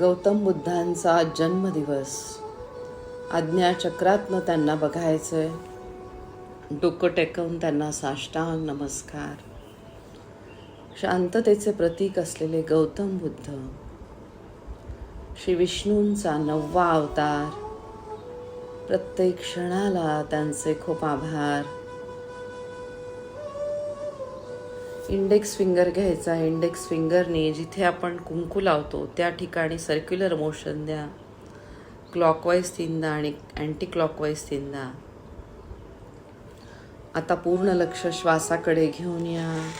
गौतम बुद्धांचा जन्मदिवस. आज्ञाचक्रातनं त्यांना बघायचं आहे डोकं टेकवून त्यांना साष्टांग नमस्कार. शांततेचे प्रतीक असलेले गौतम बुद्ध. श्री विष्णूंचा नववा अवतार. प्रत्येक क्षणाला त्यांचे खूप आभार. इंडेक्स फिंगर घ्यायचा. इंडेक्स फिंगरने जिथे आपण कुंकू लावतो त्या ठिकाणी सर्क्युलर मोशन द्या. क्लॉकवाईज तीनदा आणि अँटी क्लॉकवाईज तीनदा आता पूर्ण लक्ष श्वासाकडे घेऊन या.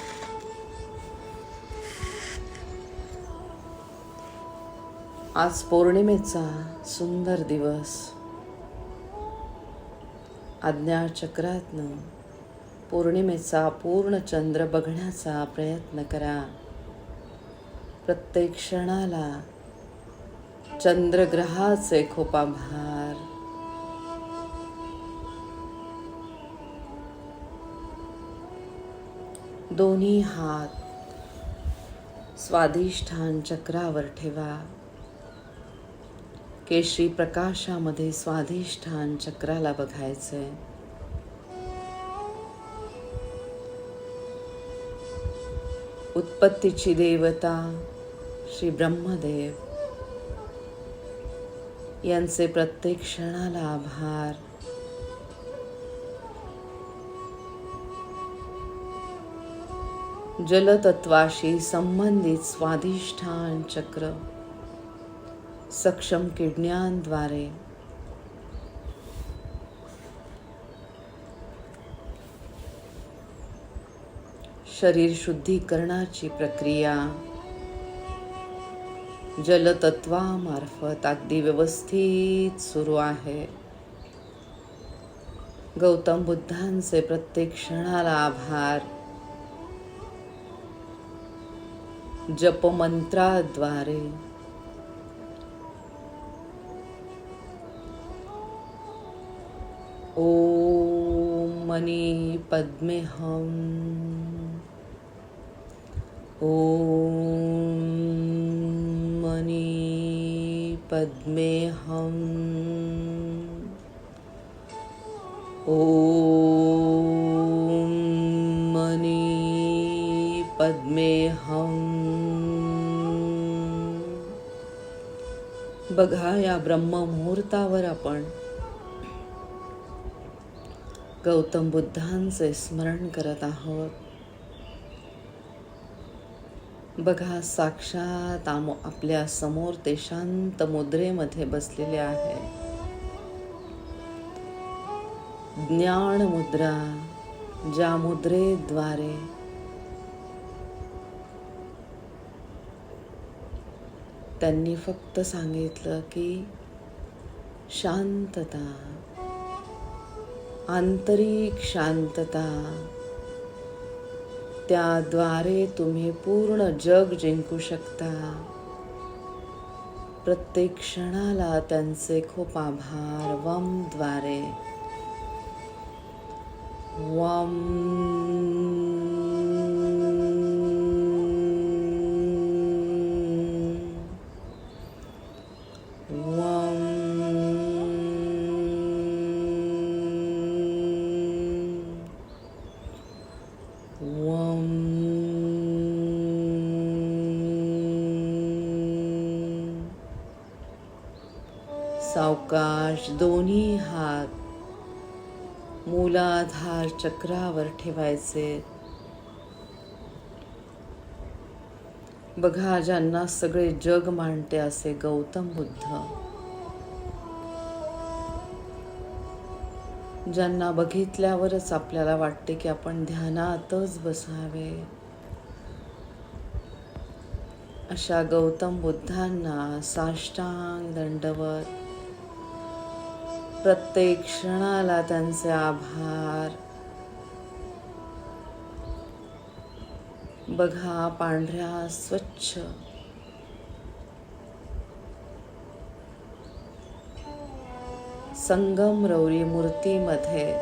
आज पौर्णिमेचा सुंदर दिवस. आज्ञाचक्रातनं पौर्णिमेचा पूर्ण चंद्र बघण्याचा प्रयत्न करा. प्रत्येक क्षणाला चंद्रग्रहाचे खोपाभार दोन्ही हात स्वाधिष्ठान चक्रावर ठेवा. केशरी प्रकाशामध्ये स्वाधिष्ठान चक्राला बघायचंय. उत्पत्तीची देवता श्री ब्रह्मदेव. यांचे प्रत्येक क्षणाला आभार. जलतत्वाशी संबंधित स्वाधिष्ठान चक्र सक्षम किडण्यांद्वारे शरीर शुद्धीकरणाची प्रक्रिया. जलतत्वामार्फत अगदी व्यवस्थित सुरू आहे. गौतम बुद्धांचे प्रत्येक क्षणाला आभार. जपमंत्राद्वारे. ओ मनी पद्मे हम मनी पद्मेहम ॐ मनी पद्मेहम बघा या ब्रह्ममुहूर्तावर आपण गौतम बुद्धांचे स्मरण करत आहोत. बघा साक्षात आम आपल्यासमोर ते शांत मुद्रेमध्ये बसलेले आहे. ज्ञान मुद्रा ज्या मुद्रेद्वारे त्यांनी फक्त सांगितलं की शांतता आंतरिक शांतता त्याद्वारे तुम्ही पूर्ण जग जिंकू शकता. प्रत्येक क्षणाला त्यांचे खूप आभार. वमद्वारे वम वम अवकाश दोन्ही हात मूलाधार चक्रावर ठेवायचे. बघा ज्यांना सगळे जग मांडते असे गौतम बुद्ध. ज्यांना बघितल्यावरच आपल्याला वाटते की आपण ध्यानातच बसावे. अशा गौतम बुद्धांना साष्टांग दंडवत प्रत्येक क्षणाला त्यांचे आभार. बघा पांढऱ्या स्वच्छ. संगमरवरी मूर्तीमध्ये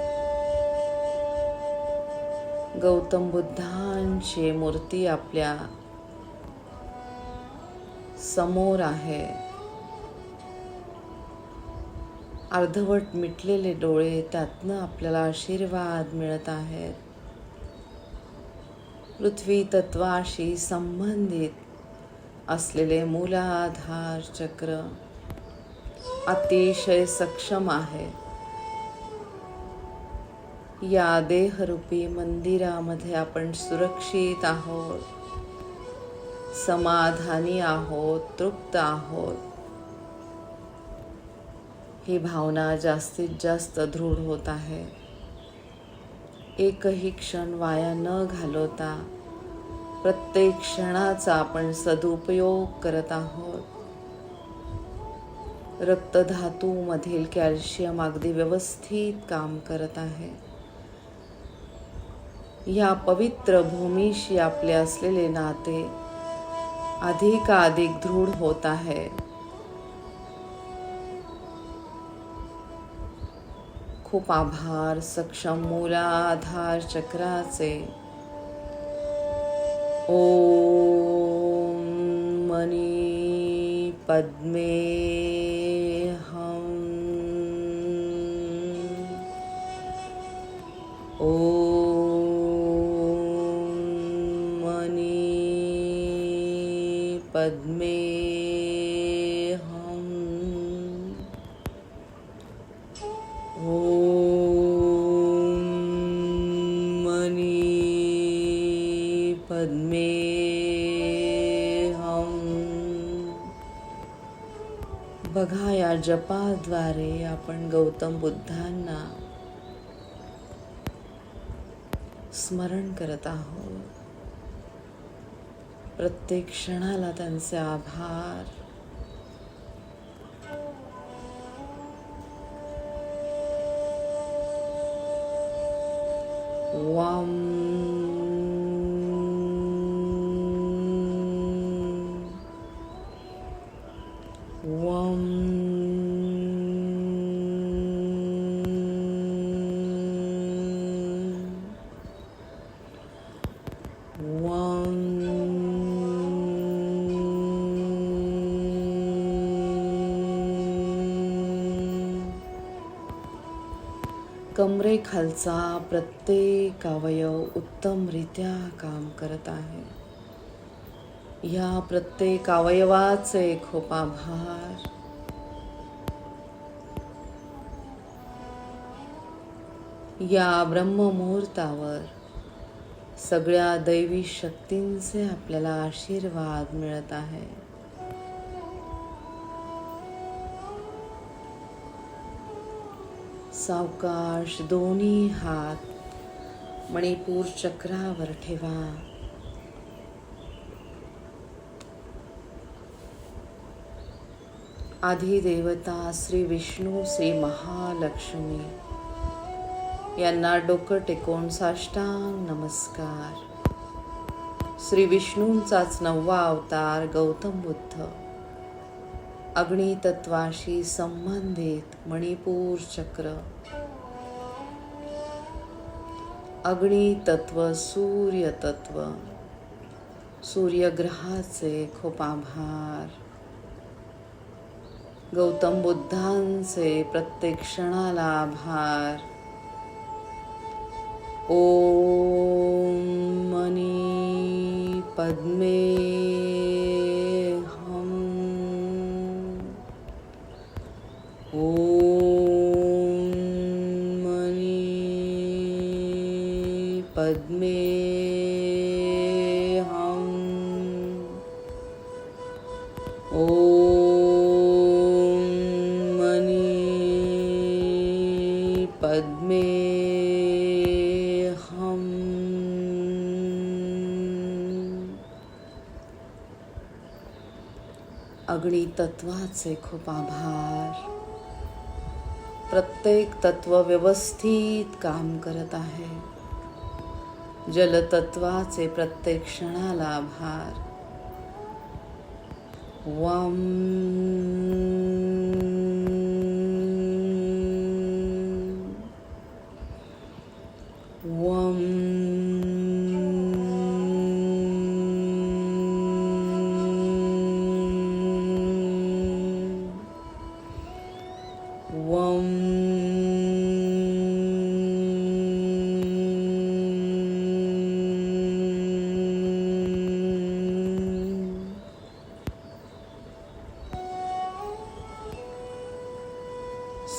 गौतम बुद्धांची मूर्ती आपल्यासमोर आहे. अर्धवट मिटलेले डोळे त्यातनं आपल्याला आशीर्वाद मिळत आहेत. पृथ्वी तत्वाशी संबंधित असलेले मूलाधार चक्र अतिशय सक्षम आहे. या देहरूपी मंदिरामध्ये आपण सुरक्षित आहोत समाधानी आहोत तृप्त आहोत. ही भावना जास्तीत जास्त दृढ होत आहे. एकही क्षण वाया न घालवता प्रत्येक क्षणाचा आपण सदुपयोग करत आहोत. रक्तधातूमधील कॅल्शियम अगदी व्यवस्थित काम करत आहे. या पवित्र भूमीशी आपले असलेले नाते अधिकाधिक दृढ होत आहे. खूप आभार सक्षम मूलाधार चक्राचे. ओम मनी पद्मे हम ओ या जपाद्वारे आपण गौतम बुद्धांना स्मरण करत आहोत. प्रत्येक क्षणाला त्यांचे आभार. कमरेखालचा प्रत्येक अवयव उत्तमरित्या काम करत आहे. या प्रत्येक अवयवाचे खूप आभार या ब्रह्ममुहूर्तावर सगळ्या दैवी शक्तींचे आपल्याला आशीर्वाद मिळत आहे. सावकाश दोन्ही हात मणिपूर चक्रावर ठेवा. आधिदेवता श्री विष्णू श्री महालक्ष्मी यांना डोकं टेकून साष्टांग नमस्कार. श्री विष्णूंचाच नववा अवतार गौतम बुद्ध अग्नितत्वाशी संबंधित मणिपूर चक्र. अग्नितत्व सूर्यतत्व. सूर्यग्रहाचे खूप आभार. गौतम बुद्धांचे प्रत्येक क्षणाला आभार. ओम मनी पद्मे पद्मे हम। अग्नितत्वाचे खूप आभार. प्रत्येक तत्व व्यवस्थित काम करत आहे. जलतत्वाचे प्रत्येक क्षणाला आभार. वम। वम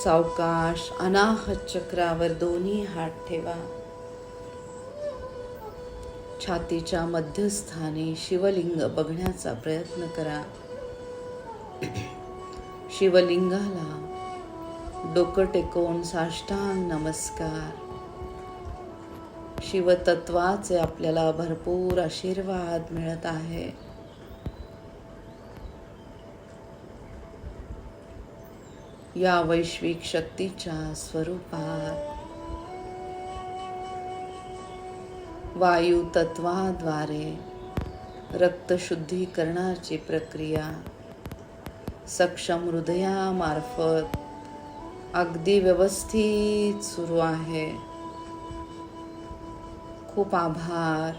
सावकाश अनाहत चक्रावर दोन्ही हात ठेवा. छातीच्या मध्यस्थानी शिवलिंग बघण्याचा प्रयत्न करा. शिवलिंगाला डोकं टेकवून साष्टांग नमस्कार. शिवतत्वाचे आपल्याला भरपूर आशीर्वाद मिळत आहे. या वैश्विक शक्तीच्या स्वरूपात. वायू तत्वाद्वारे रक्तशुद्धीकरणाची प्रक्रिया सक्षम हृदयामार्फत अगदी व्यवस्थित सुरू आहे. खूप आभार.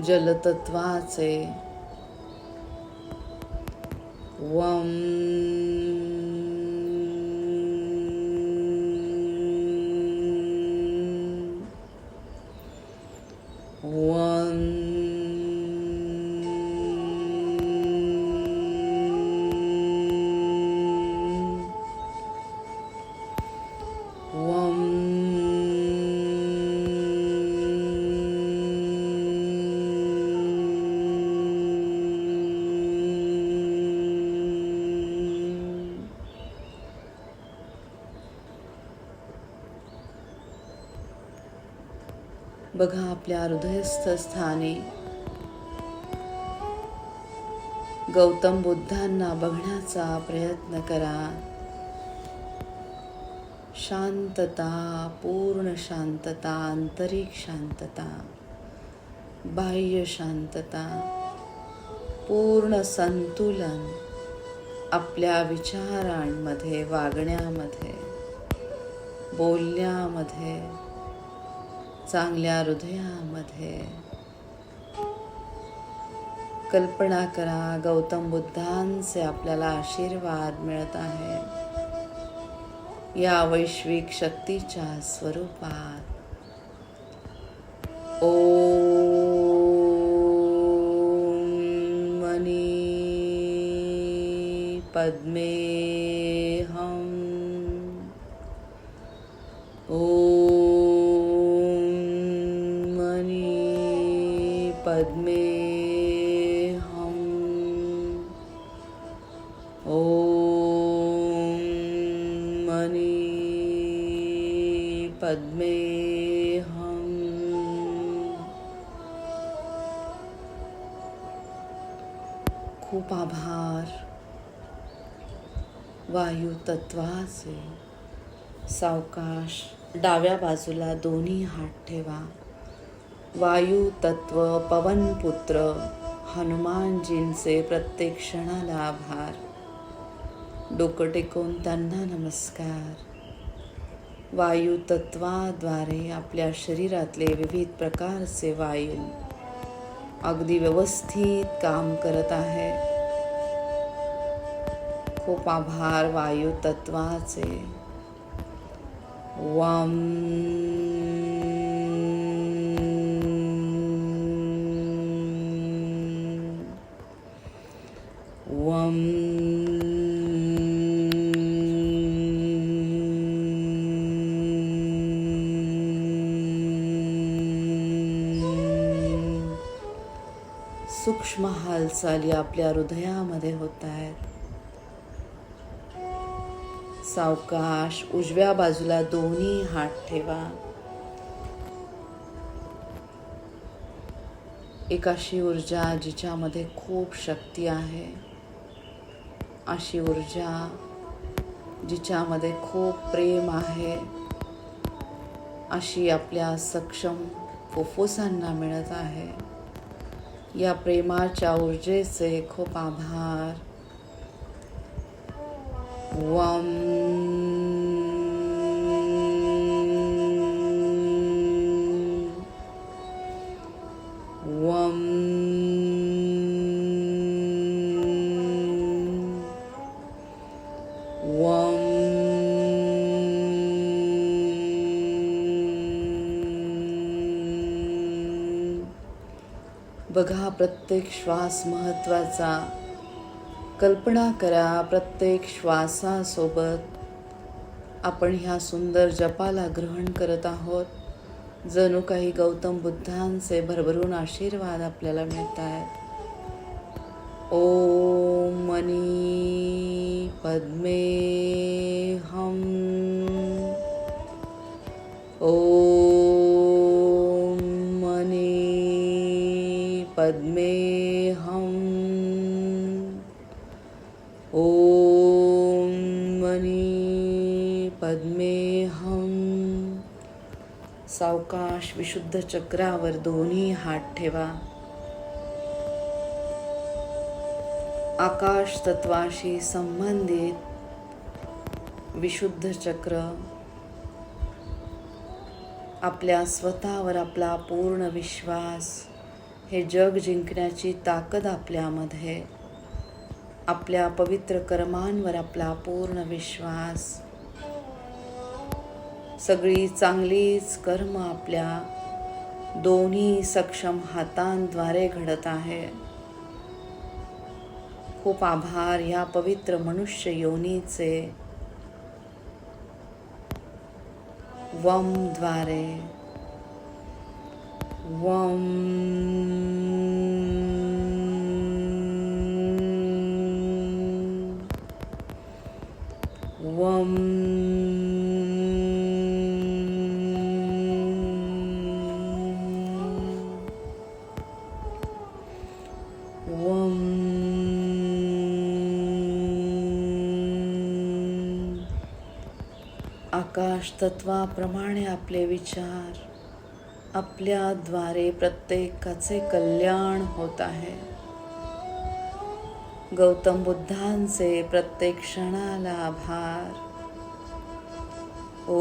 जलतत्वाचे वम हृदयस्थ स्थानी गौतम बुद्धांना बघण्याचा प्रयत्न करा. शांतता पूर्ण शांतता आंतरिक शांतता बाह्य शांतता पूर्ण संतुलन आपल्या विचारांमध्ये वागण्यामध्ये बोलण्यामध्ये चांगल्या हृदयामध्ये. कल्पना करा गौतम बुद्धांचे आपल्याला आशीर्वाद मिळत आहे. या वैश्विक शक्तीच्या स्वरूपात. ओ मनी पद्मे पद्मे हम। खूप आभार वायू तत्वाचे सावकाश डाव्या बाजूला दोन्ही हात ठेवा. वायू तत्व पवनपुत्र हनुमानजींचे प्रत्येक क्षणाला आभार. डोकं टेकवून त्यांना नमस्कार. वायू तत्वाद्वारे आपल्या शरीरातले विविध प्रकारचे वायू अगदी व्यवस्थित काम करत आहे खूप आभार वायू तत्वाचे. वम. वम. सूक्ष्म हालचाली आपल्या हृदयामध्ये होत आहेत. सावकाश उजव्या बाजूला दोन्ही हात ठेवा. एक अशी ऊर्जा जिच्यामध्ये खूप शक्ती आहे. अशी ऊर्जा जिच्यामध्ये खूप प्रेम आहे. अशी आपल्या सक्षम फुफ्फुसांना मिळत आहे. या प्रेमाच्या ऊर्जेचे खूप आभार. वम. वम. वम बघा प्रत्येक श्वास महत्त्वाचा. कल्पना करा प्रत्येक श्वासासोबत. आपण ह्या सुंदर जपाला ग्रहण करत आहोत. जणू काही गौतम बुद्धांचे भरभरून आशीर्वाद आपल्याला मिळत आहेत ओम मनी पद्मे हम सावकाश विशुद्ध चक्रावर दोन्ही हात ठेवा. आकाश तत्वाशी संबंधित विशुद्ध चक्र आपल्या स्वतःवर आपला पूर्ण विश्वास हे जग जिंकण्याची ताकद आपल्यामध्ये आपल्या पवित्र कर्मांवर आपला पूर्ण विश्वास सगळी चांगलीच कर्म आपल्या दोन्ही सक्षम हातांद्वारे घडत आहे. खूप आभार या पवित्र मनुष्य योनीचे वमद्वारे वम आकाश तत्वाप्रमाणे आपले विचार आपल्याद्वारे प्रत्येकाचे कल्याण होत आहे. गौतम बुद्धांचे प्रत्येक क्षणाला आभार. ओ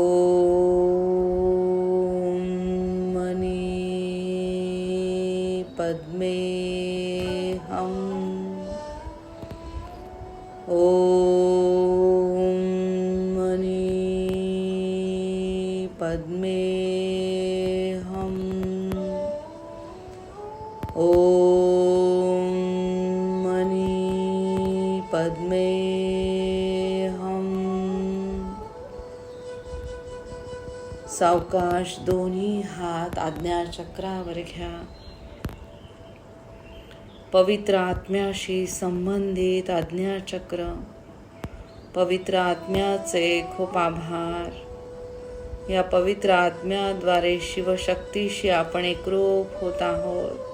मनी पद्मे हम। सावकाश दोन्ही हात आज्ञाचक्रावर घ्या. पवित्र आत्म्याशी संबंधित आज्ञाचक्र. पवित्र आत्म्याचे खूप आभार. या पवित्र आत्म्याद्वारे शिवशक्तीशी आपण एकरूप होत आहोत.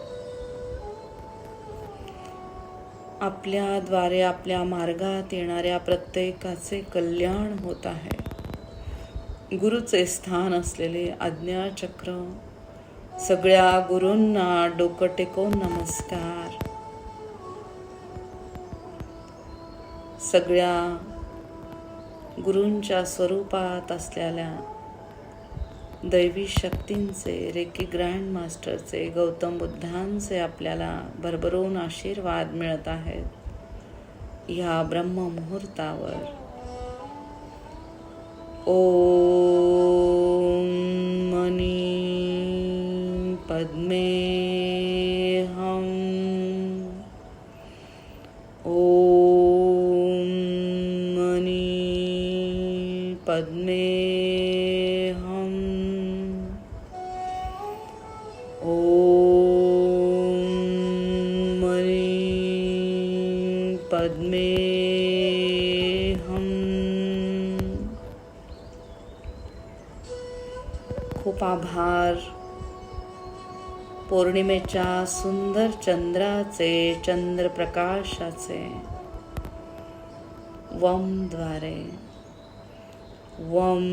आपल्याद्वारे आपल्या मार्गात येणाऱ्या प्रत्येकाचे कल्याण होत आहे. गुरुचे स्थान असलेले आज्ञाचक्र सगळ्या गुरूंना डोकं टेकून नमस्कार. सगळ्या गुरूंच्या स्वरूपात असलेल्या दैवी शक्तींचे रेकी ग्रँड मास्टरचे गौतम बुद्धांचे आपल्याला भरभरून आशीर्वाद मिळत आहेत. ह्या ब्रह्ममुहूर्तावर ओ मनी पद्मे पौर्णिमेच्या सुंदर चंद्राचे चंद्रप्रकाशाचे. वमद्वारे वम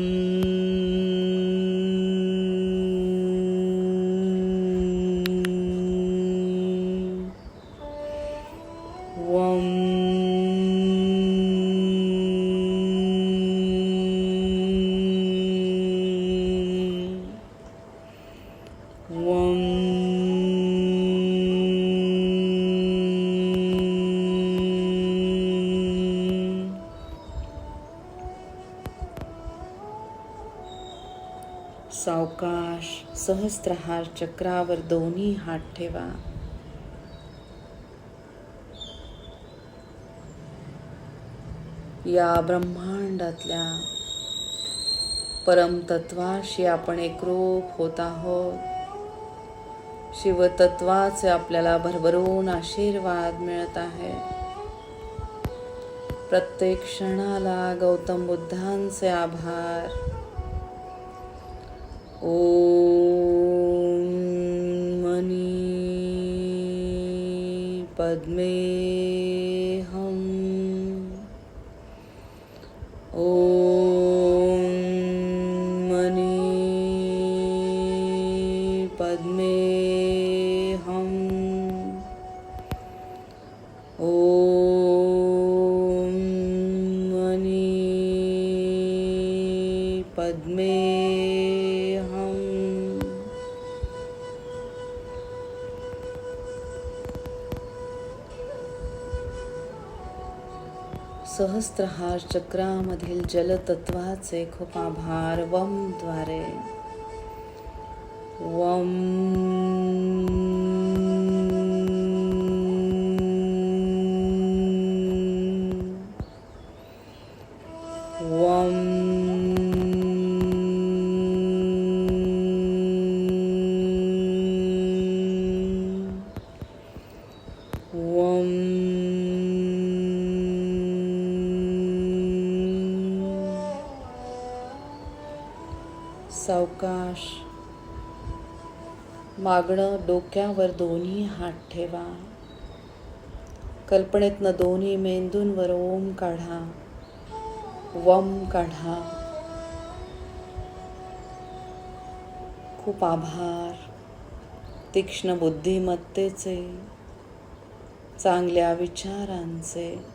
सहस्त्रहार चक्रावर दोन्ही हात ठेवा. या ब्रह्मांडातल्या परमतत्वाशी आपण एकरूप होत आहोत. शिवतत्वाचे आपल्याला भरभरून आशीर्वाद मिळत आहे. प्रत्येक क्षणाला गौतम बुद्धांचे आभार. ओम चक्रामधील जलतत्वाचे खूप आभार. वमद्वारे. वम सावकाश. मागणं डोक्यावर दोन्ही हात ठेवा. कल्पनेतनं दोन्ही मेंदूंवर ओम काढा. वम काढा. खूप आभार. तीक्ष्ण बुद्धिमत्तेचे चांगल्या विचारांचे.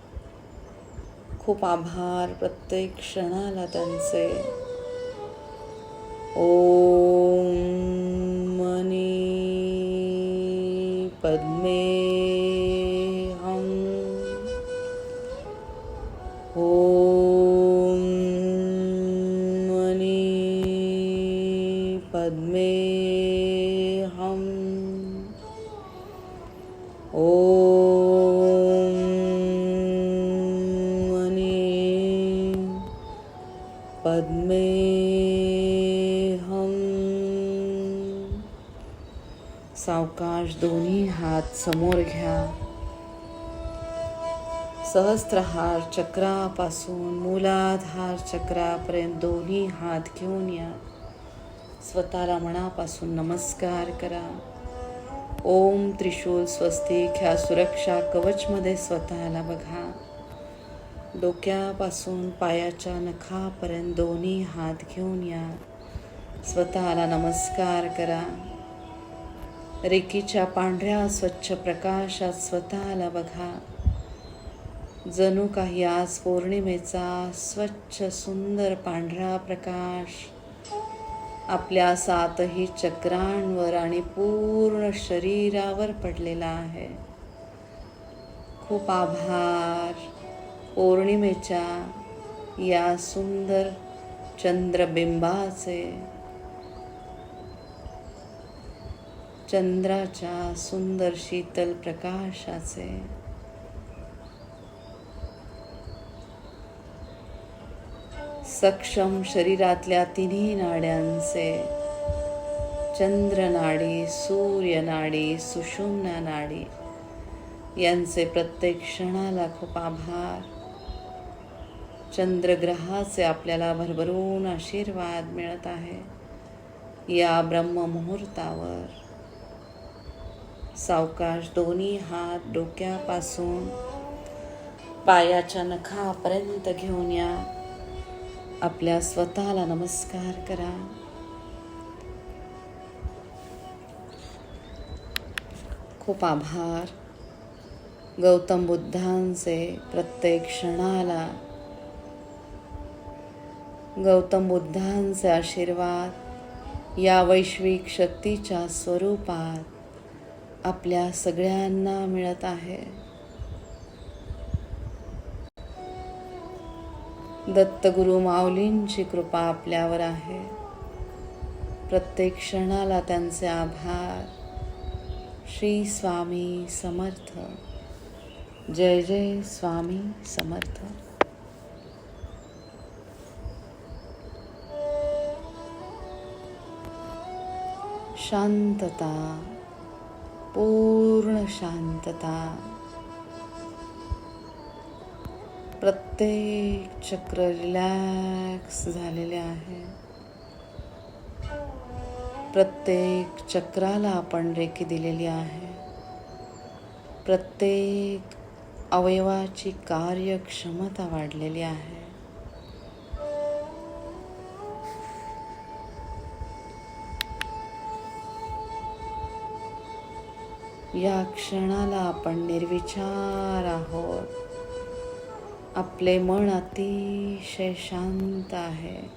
खूप आभार प्रत्येक क्षणाला त्यांचे. ओम मनी पद्मे सावकाश दोन्ही हात समोर घ्या. सहस्त्रहार चक्रापासून मूलाधार चक्रापर्यंत दोन्ही हात घेऊन या. स्वतःला मनापासून नमस्कार करा. ओम त्रिशूल स्वस्तिक ह्या सुरक्षा कवचमध्ये स्वतःला बघा. डोक्यापासून पायाच्या नखापर्यंत दोन्ही हात घेऊन या. स्वतःला नमस्कार करा. रेकीच्या पांढऱ्या स्वच्छ प्रकाशात स्वतःला बघा. जणू काही आज पौर्णिमेचा स्वच्छ सुंदर पांढरा प्रकाश. आपल्या सातही चक्रांवर आणि पूर्ण शरीरावर पडलेला आहे. खूप आभार पौर्णिमेच्या या सुंदर चंद्रबिंबाचे. चंद्राच्या सुंदर शीतल प्रकाशाचे. सक्षम शरीरातल्या तिन्ही नाड्यांचे. चंद्रनाडी सूर्यनाडी सुषुम्ना नाडी यांचे प्रत्येक क्षणाला खूप आभार. चंद्रग्रहाचे आपल्याला भरभरून आशीर्वाद मिळत आहे. या ब्रह्ममुहूर्तावर सावकाश दोन्ही हात डोक्यापासून पायाच्या नखापर्यंत घेऊन या. आपल्या स्वतःला नमस्कार करा. खूप आभार. गौतम बुद्धांचे प्रत्येक क्षणाला. गौतम बुद्धांचे आशीर्वाद या वैश्विक शक्तीच्या स्वरूपात. आपल्या सगळ्यांना मिळत आहे. दत्तगुरु माऊलींची कृपा आपल्यावर आहे. प्रत्येक क्षणाला त्यांचे आभार. श्री स्वामी समर्थ. जय जय स्वामी समर्थ. शांतता. पूर्ण शांतता. प्रत्येक चक्र रिलॅक्स झालेले आहे. प्रत्येक चक्राला आपण रेखी दिलेली आहे. प्रत्येक अवयवाची कार्यक्षमता वाढलेली आहे. या क्षणाला आपण निर्विचार आहोत. आपले मन अतिशय शांत आहे.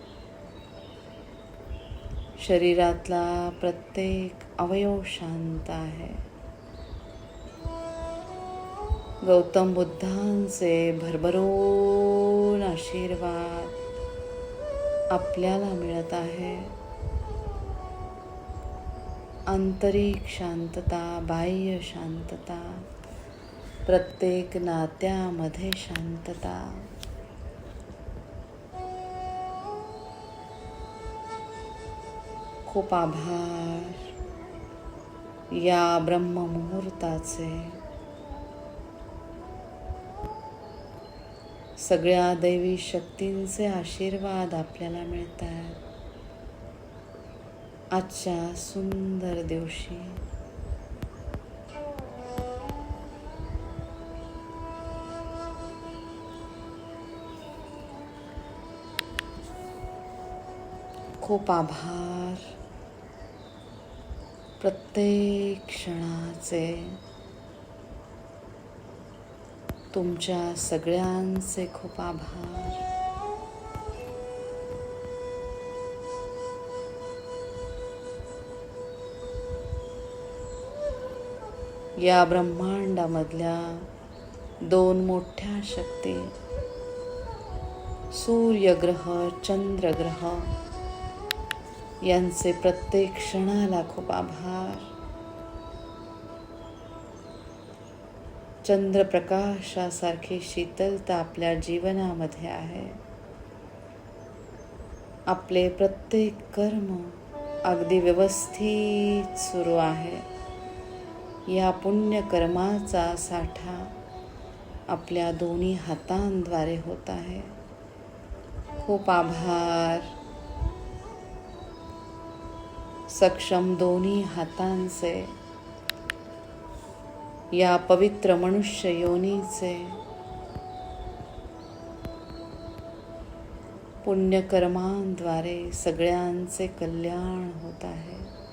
शरीरातला प्रत्येक अवयव शांत आहे. गौतम बुद्धांचे भरभरून आशीर्वाद आपल्याला मिळत आहे. आंतरिक शांतता बाह्य शांतता प्रत्येक नात्यामध्ये शांतता. खूप आभार या ब्रह्ममुहूर्ताचे. सगळ्या दैवी शक्तींचे आशीर्वाद आपल्याला मिळत आहेत आजच्या सुंदर दिवशी. खूप आभार. प्रत्येक क्षणाचे तुमच्या सगळ्यांचे खूप आभार. या ब्रह्मांडामधल्या दोन मोठ्या शक्ती. सूर्यग्रह चंद्रग्रह. यांचे प्रत्येक क्षणाला खूप आभार. चंद्रप्रकाशासारखी शीतलता आपल्या जीवनामध्ये आहे. आपले प्रत्येक कर्म अगदी व्यवस्थित सुरू आहे. या पुण्यकर्माचा साठा आपल्या दोन्ही हातांद्वारे होत आहे. खूप आभार. सक्षम दोन्ही हातांचे. या पवित्र मनुष्य योनीचे. पुण्यकर्मांद्वारे सगळ्यांचे कल्याण होत आहे.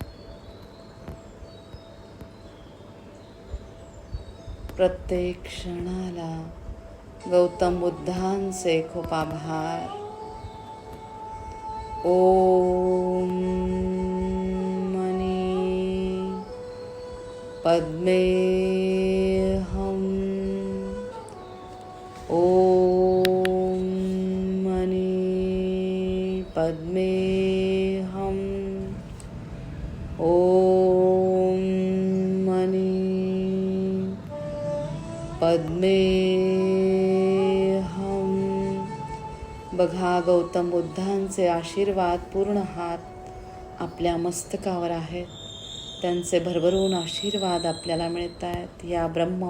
प्रत्येक क्षणाला गौतम बुद्धांचे खूप आभार. ओम मनी पद्मे मे हम बघा गौतम बुद्धांचे आशीर्वाद पूर्ण हात आपल्या मस्तकावर आहेत. त्यांचे भरभरून आशीर्वाद आपल्याला मिळत आहेत या ब्रह्म